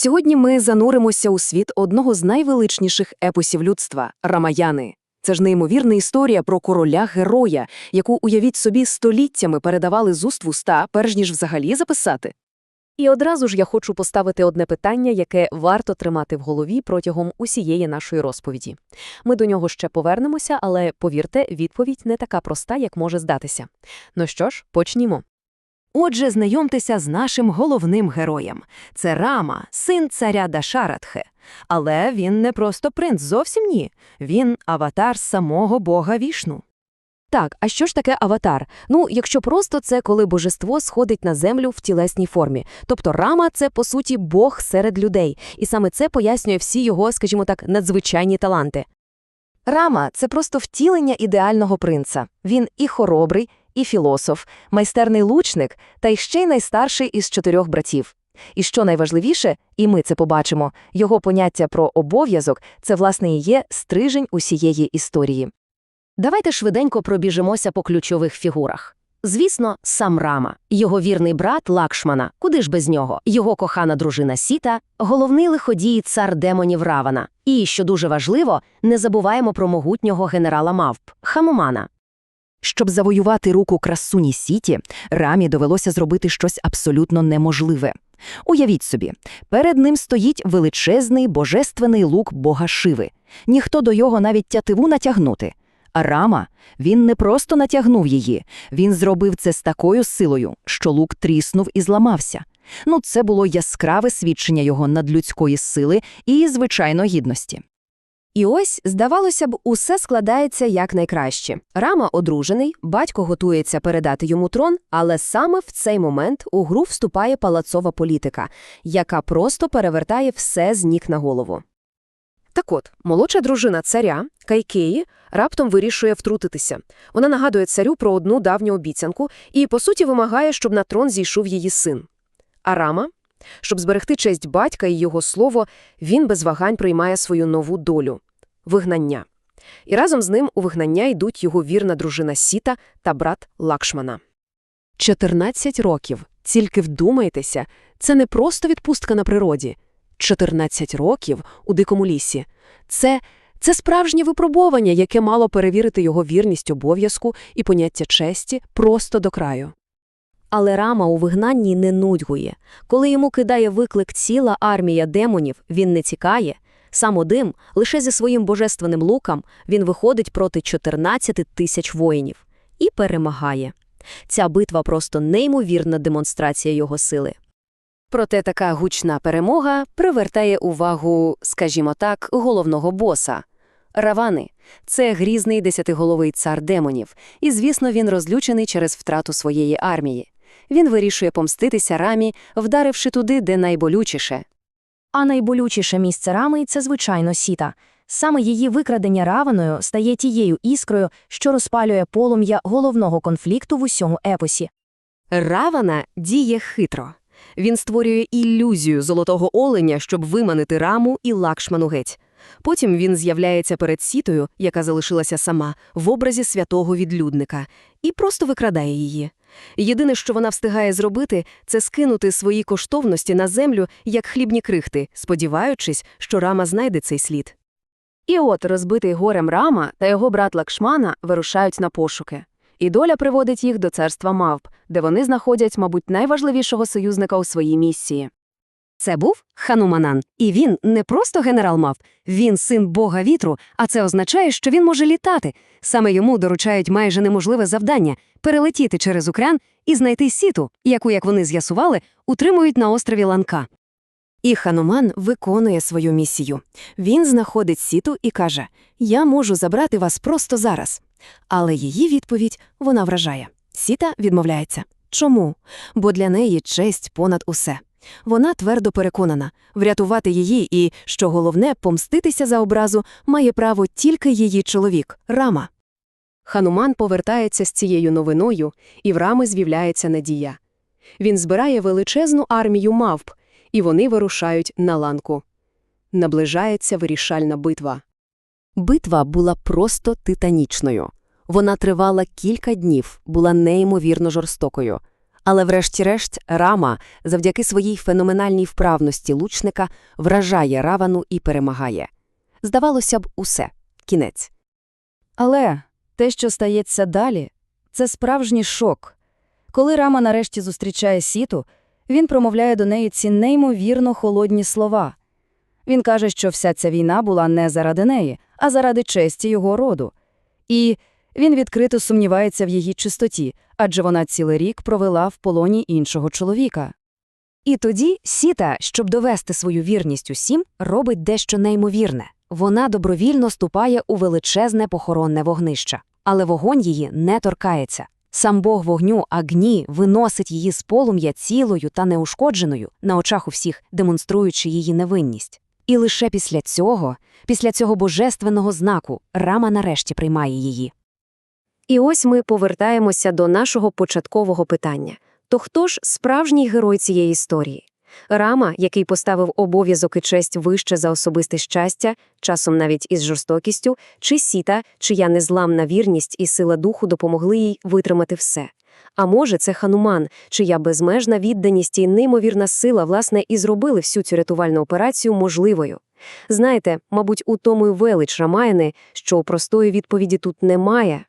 Сьогодні ми зануримося у світ одного з найвеличніших епосів людства Рамаяни. Це ж неймовірна історія про короля-героя, яку, уявіть собі, століттями передавали з уст в уста, перш ніж взагалі записати. І одразу ж я хочу поставити одне питання, яке варто тримати в голові протягом усієї нашої розповіді. Ми до нього ще повернемося, але повірте, відповідь не така проста, як може здатися. Ну що ж, почнімо. Отже, знайомтеся з нашим головним героєм. Це Рама, син царя Дашаратхе. Але він не просто принц, зовсім ні. Він аватар самого бога Вішну. Так, а що ж таке аватар? Ну, якщо просто це коли божество сходить на землю в тілесній формі. Тобто Рама це, по суті, бог серед людей, і саме це пояснює всі його, скажімо так, надзвичайні таланти. Рама це просто втілення ідеального принца. Він і хоробрий, і філософ, майстерний лучник, та й ще й найстарший із чотирьох братів. І що найважливіше, і ми це побачимо, його поняття про обов'язок це, власне, і є стрижень усієї історії. Давайте швиденько пробіжимося по ключових фігурах. Звісно, сам Рама, його вірний брат Лакшмана, куди ж без нього, його кохана дружина Сіта, головний лиходій цар демонів Равана. І, що дуже важливо, не забуваємо про могутнього генерала Мавп Хамумана. Щоб завоювати руку красуні Сіті, Рамі довелося зробити щось абсолютно неможливе. Уявіть собі, перед ним стоїть величезний божественний лук бога Шиви. Ніхто до його навіть тятиву натягнути. А Рама, він не просто натягнув її, він зробив це з такою силою, що лук тріснув і зламався. Ну, це було яскраве свідчення його надлюдської сили і, звичайно, гідності. І ось, здавалося б, усе складається якнайкраще. Рама одружений, батько готується передати йому трон, але саме в цей момент у гру вступає палацова політика, яка просто перевертає все з ніг на голову. Так от, молодша дружина царя, Кайкеї, раптом вирішує втрутитися. Вона нагадує царю про одну давню обіцянку і, по суті, вимагає, щоб на трон зійшов її син. А Рама, щоб зберегти честь батька і його слово, він без вагань приймає свою нову долю – вигнання. І разом з ним у вигнання йдуть його вірна дружина Сіта та брат Лакшмана. 14 років. Тільки вдумайтеся, це не просто відпустка на природі. 14 років у дикому лісі. Це, це справжнє випробування, яке мало перевірити його вірність обов'язку і поняття честі просто до краю. Але Рама у вигнанні не нудьгує. Коли йому кидає виклик ціла армія демонів, він не тікає. Сам Одим, лише зі своїм божественним луком, він виходить проти 14 тисяч воїнів і перемагає. Ця битва просто неймовірна демонстрація його сили. Проте така гучна перемога привертає увагу, скажімо так, головного боса – Равани. Це грізний десятиголовий цар демонів, і, звісно, він розлючений через втрату своєї армії. Він вирішує помститися рамі, вдаривши туди, де найболючіше. А найболючіше місце рами це, звичайно, сіта. Саме її викрадення раваною стає тією іскрою, що розпалює полум'я головного конфлікту в усьому епосі. Равана діє хитро. Він створює ілюзію золотого оленя, щоб виманити раму і лакшману геть. Потім він з'являється перед сітою, яка залишилася сама, в образі святого відлюдника, і просто викрадає її. Єдине, що вона встигає зробити, це скинути свої коштовності на землю, як хлібні крихти, сподіваючись, що рама знайде цей слід. І от розбитий горем рама та його брат Лакшмана вирушають на пошуки. І доля приводить їх до царства мавп, де вони знаходять, мабуть, найважливішого союзника у своїй місії. Це був Хануманан, і він не просто генерал мавп, він син бога вітру, а це означає, що він може літати. Саме йому доручають майже неможливе завдання перелетіти через Укран і знайти сіту, яку, як вони з'ясували, утримують на острові Ланка. І Хануман виконує свою місію. Він знаходить сіту і каже: Я можу забрати вас просто зараз. Але її відповідь вона вражає. Сіта відмовляється. Чому? Бо для неї честь понад усе. Вона твердо переконана, врятувати її і, що головне, помститися за образу має право тільки її чоловік Рама. Хануман повертається з цією новиною, і в Рами з'являється надія. Він збирає величезну армію мавп, і вони вирушають на ланку. Наближається вирішальна битва. Битва була просто титанічною. Вона тривала кілька днів, була неймовірно жорстокою. Але врешті-решт Рама, завдяки своїй феноменальній вправності лучника, вражає Равану і перемагає. Здавалося б, усе. Кінець. Але те, що стається далі, це справжній шок. Коли Рама нарешті зустрічає Сіту, він промовляє до неї ці неймовірно холодні слова. Він каже, що вся ця війна була не заради неї, а заради честі його роду. І він відкрито сумнівається в її чистоті, адже вона цілий рік провела в полоні іншого чоловіка. І тоді Сіта, щоб довести свою вірність усім, робить дещо неймовірне. Вона добровільно ступає у величезне похоронне вогнище, але вогонь її не торкається. Сам бог вогню Агні виносить її з полум'я цілою та неушкодженою на очах у всіх, демонструючи її невинність. І лише після цього, після цього божественного знаку, Рама нарешті приймає її. І ось ми повертаємося до нашого початкового питання. То хто ж справжній герой цієї історії? Рама, який поставив обов'язок і честь вище за особисте щастя, часом навіть із жорстокістю, чи Сіта, чия незламна вірність і сила духу допомогли їй витримати все. А може, це Хануман, чия безмежна відданість і неймовірна сила, власне, і зробили всю цю рятувальну операцію можливою. Знаєте, мабуть, у тому й велич Рамаяни, що простої відповіді тут немає,